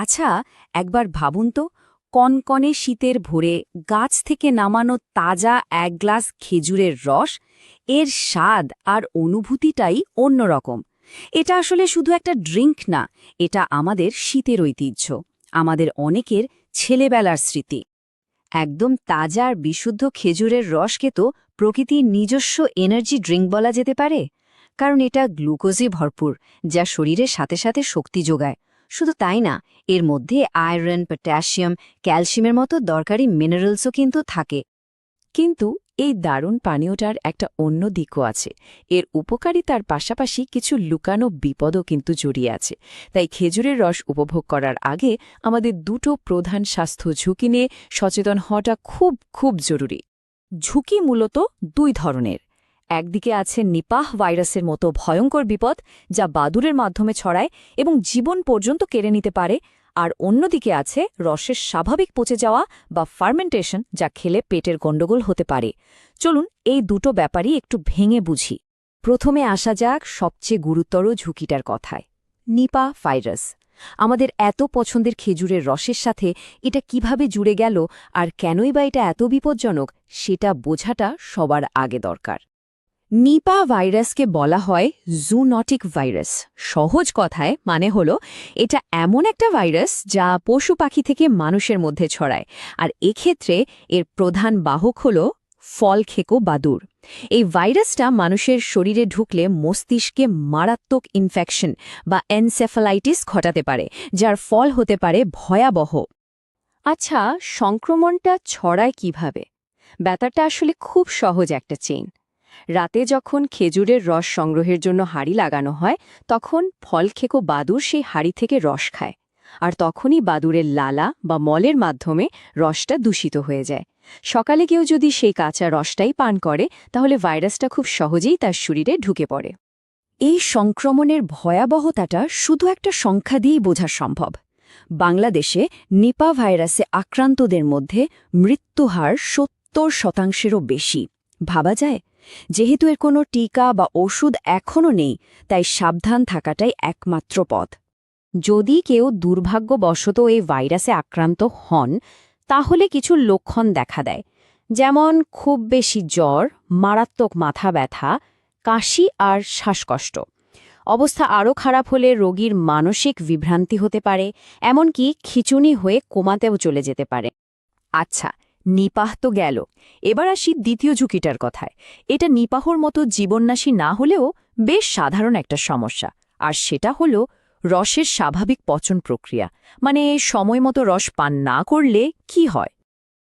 আচ্ছা একবার ভাবুন তো, কনকনে শীতের ভোরে গাছ থেকে নামানো তাজা এক গ্লাস খেজুরের রস, এর স্বাদ আর অনুভূতিটাই অন্যরকম। এটা আসলে শুধু একটা ড্রিঙ্ক না, এটা আমাদের শীতের ঐতিহ্য, আমাদের অনেকের ছেলেবেলার স্মৃতি। একদম তাজা আর বিশুদ্ধ খেজুরের রসকে তো প্রকৃতির নিজস্ব এনার্জি ড্রিঙ্ক বলা যেতে পারে, কারণ এটা গ্লুকোজে ভরপুর, যা শরীরের সাথে সাথে শক্তি যোগায়। শুধু তাই না, এর মধ্যে আয়রন, পটাশিয়াম, ক্যালসিয়ামের মতো দরকারি মিনারেলসও কিন্তু থাকে। কিন্তু এই দারুণ পানীয়টার একটা অন্য দিকও আছে। এর উপকারিতার পাশাপাশি কিছু লুকানো বিপদও কিন্তু জড়িয়ে আছে। তাই খেজুরের রস উপভোগ করার আগে আমাদের দুটো প্রধান স্বাস্থ্য ঝুঁকি নিয়ে সচেতন হওয়াটা খুব খুব জরুরি। ঝুঁকি মূলত দুই ধরনের। একদিকে আছে নিপাহ ভাইরাসের মতো ভয়ঙ্কর বিপদ যা বাদুরের মাধ্যমে ছড়ায় এবং জীবন পর্যন্ত কেড়ে নিতে পারে, আর অন্যদিকে আছে রসের স্বাভাবিক পচে যাওয়া বা ফার্মেন্টেশন যা খেলে পেটের গণ্ডগোল হতে পারে। চলুন এই দুটো ব্যাপারই একটু ভেঙে বুঝি। প্রথমে আসা যাক সবচেয়ে গুরুতর ঝুঁকিটার কথায়। Nipah virus. আমাদের এত পছন্দের খেজুরের রসের সাথে এটা কীভাবে জুড়ে গেল আর কেনই বা এটা এত বিপজ্জনক, সেটা বোঝাটা সবার আগে দরকার। নিপা ভাইরাসকে বলা হয় জুনটিক ভাইরাস সহজ কথায় মানে হলো, এটা এমন একটা ভাইরাস যা পশু পাখি থেকে মানুষের মধ্যে ছড়ায়। আর এক্ষেত্রে এর প্রধান বাহক হল ফল খেকো বাদুর এই ভাইরাসটা মানুষের শরীরে ঢুকলে মস্তিষ্কে মারাত্মক ইনফেকশন বা এনসেফালাইটিস ঘটাতে পারে, যার ফল হতে পারে ভয়াবহ। আচ্ছা সংক্রমণটা ছড়ায় কীভাবে? ব্যাপারটা আসলে খুব সহজ একটা চেইন রাতে যখন খেজুরের রস সংগ্রহের জন্য হাড়ি লাগানো হয়, তখন ফল খেকো বাদুর সেই হাড়ি থেকে রস খায়। আর তখনই বাদুরের লালা বা মলের মাধ্যমে রসটা দূষিত হয়ে যায়। সকালে কেউ যদি সেই কাঁচা রসটাই পান করে, তাহলে ভাইরাসটা খুব সহজেই তার শরীরে ঢুকে পড়ে। এই সংক্রমণের ভয়াবহতাটা শুধু একটা সংখ্যা দিয়েই বোঝা সম্ভব। বাংলাদেশে নিপা ভাইরাসে আক্রান্তদের মধ্যে মৃত্যুহার সত্তর শতাংশেরও বেশি। ভাবা যায় যেহেতু এর কোনো টিকা বা ওষুধ এখনও নেই, তাই সাবধান থাকাটাই একমাত্র পথ। যদি কেউ দুর্ভাগ্যবশত এই ভাইরাসে আক্রান্ত হন, তাহলে কিছু লক্ষণ দেখা দেয়, যেমন খুব বেশি জ্বর, মারাত্মক মাথা ব্যথা, কাশি আর শ্বাসকষ্ট। অবস্থা আরও খারাপ হলে রোগীর মানসিক বিভ্রান্তি হতে পারে, এমনকি খিচুনি হয়ে কোমাতেও চলে যেতে পারে। আচ্ছা নিপাহ তো গেল। এবার আসি দ্বিতীয় ঝুঁকিটার কথায়। এটা নিপাহর মতো জীবননাশী না হলেও বেশ সাধারণ একটা সমস্যা। আর সেটা হল রসের স্বাভাবিক পচন প্রক্রিয়া। মানে সময় মতো রস পান না করলে কি হয়?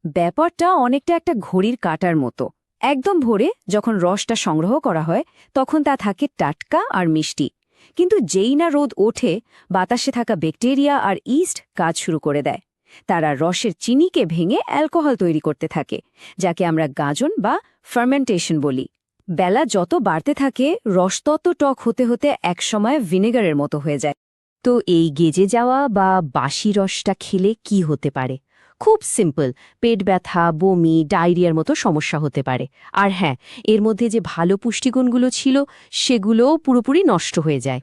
ব্যাপারটা অনেকটা একটা ঘড়ির কাটার মতো। একদম ভোরে যখন রসটা সংগ্রহ করা হয়, তখন তা থাকে টাটকা আর মিষ্টি। কিন্তু যেই না রোদ ওঠে, বাতাসে থাকা ব্যাকটেরিয়া আর ইস্ট কাজ শুরু করে দেয়। তারা রসের চিনিকে ভেঙে অ্যালকোহল তৈরি করতে থাকে, যাকে আমরা গাজন বা ফার্মেন্টেশন বলি। বেলা যত বাড়তে থাকে, রস তত টক হতে হতে একসময় ভিনেগারের মতো হয়ে যায়। তো এই গেজে যাওয়া বা বাসি রসটা খেলে কি হতে পারে? খুব সিম্পল, পেট ব্যথা, বমি, ডায়রিয়ার মতো সমস্যা হতে পারে। আর হ্যাঁ এর মধ্যে যে ভালো পুষ্টিগুণগুলো ছিল, সেগুলোও পুরোপুরি নষ্ট হয়ে যায়।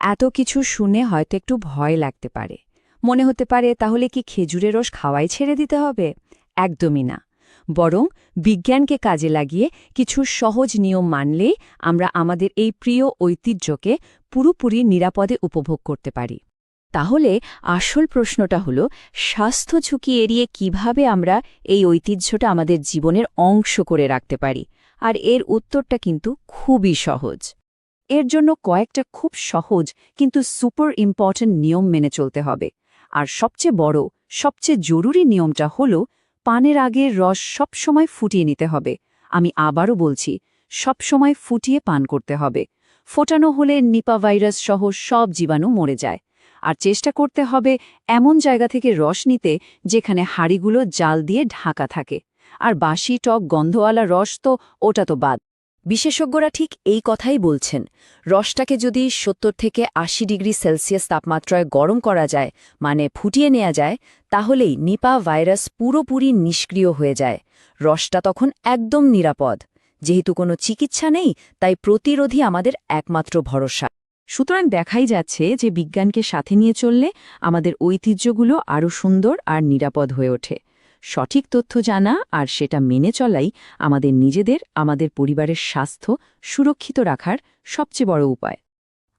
এত কিছু শুনে হয়তো একটু ভয় লাগতে পারে। মনে হতে পারে তাহলে কি খেজুরের রস খাওয়াই ছেড়ে দিতে হবে? একদমই না। বরং বিজ্ঞানকে কাজে লাগিয়ে কিছু সহজ নিয়ম মানলেই আমরা আমাদের এই প্রিয় ঐতিহ্যকে পুরোপুরি নিরাপদে উপভোগ করতে পারি। তাহলে আসল প্রশ্নটা হল, স্বাস্থ্য ঝুঁকি এড়িয়ে কীভাবে আমরা এই ঐতিহ্যটা আমাদের জীবনের অংশ করে রাখতে পারি? আর এর উত্তরটা কিন্তু খুবই সহজ। এর জন্য কয়েকটা খুব সহজ কিন্তু সুপার ইম্পর্ট্যান্ট নিয়ম মেনে চলতে হবে। আর সবচেয়ে বড়, সবচেয়ে জরুরি নিয়মটা হল, পানের আগে রস সবসময় ফুটিয়ে নিতে হবে। আমি আবারও বলছি, সবসময় ফুটিয়ে পান করতে হবে। ফোটানো হলে নিপা ভাইরাস সহ সব জীবাণু মরে যায়। আর চেষ্টা করতে হবে এমন জায়গা থেকে রস নিতে যেখানে হাড়িগুলো জাল দিয়ে ঢাকা থাকে। আর বাসি টক গন্ধওয়ালা রস তো ওটা তো বাদ। বিশেষজ্ঞরা ঠিক এই কথাই বলছেন, রসটাকে যদি সত্তর থেকে আশি ডিগ্রি সেলসিয়াস তাপমাত্রায় গরম করা যায় মানে ফুটিয়ে নেওয়া যায়, তাহলেই নিপা ভাইরাস পুরোপুরি নিষ্ক্রিয় হয়ে যায়। রসটা তখন একদম নিরাপদ। যেহেতু কোনো চিকিৎসা নেই, তাই প্রতিরোধী আমাদের একমাত্র ভরসা। সুতরাং দেখাই যাচ্ছে যে বিজ্ঞানকে সাথে নিয়ে চললে আমাদের ঐতিহ্যগুলো আরও সুন্দর আর নিরাপদ হয়ে ওঠে। সঠিক তথ্য জানা আর সেটা মেনে চলাই আমাদের নিজেদের, আমাদের পরিবারের স্বাস্থ্য সুরক্ষিত রাখার সবচেয়ে বড় উপায়।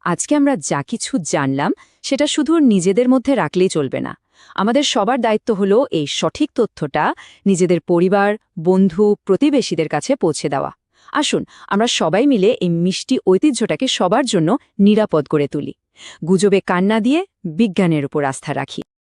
আজকে আমরা যা কিছু জানলাম, সেটা শুধু নিজেদের মধ্যে রাখলেই চলবে না। আমাদের সবার দায়িত্ব হলো এই সঠিক তথ্যটা নিজেদের পরিবার, বন্ধু, প্রতিবেশীদের কাছে পৌঁছে দেওয়া। আসুন, আমরা সবাই মিলে এই মিষ্টি ঐতিহ্যটাকে সবার জন্য নিরাপদ করে তুলি। গুজবে কান্না দিয়ে বিজ্ঞানের উপর আস্থা রাখি।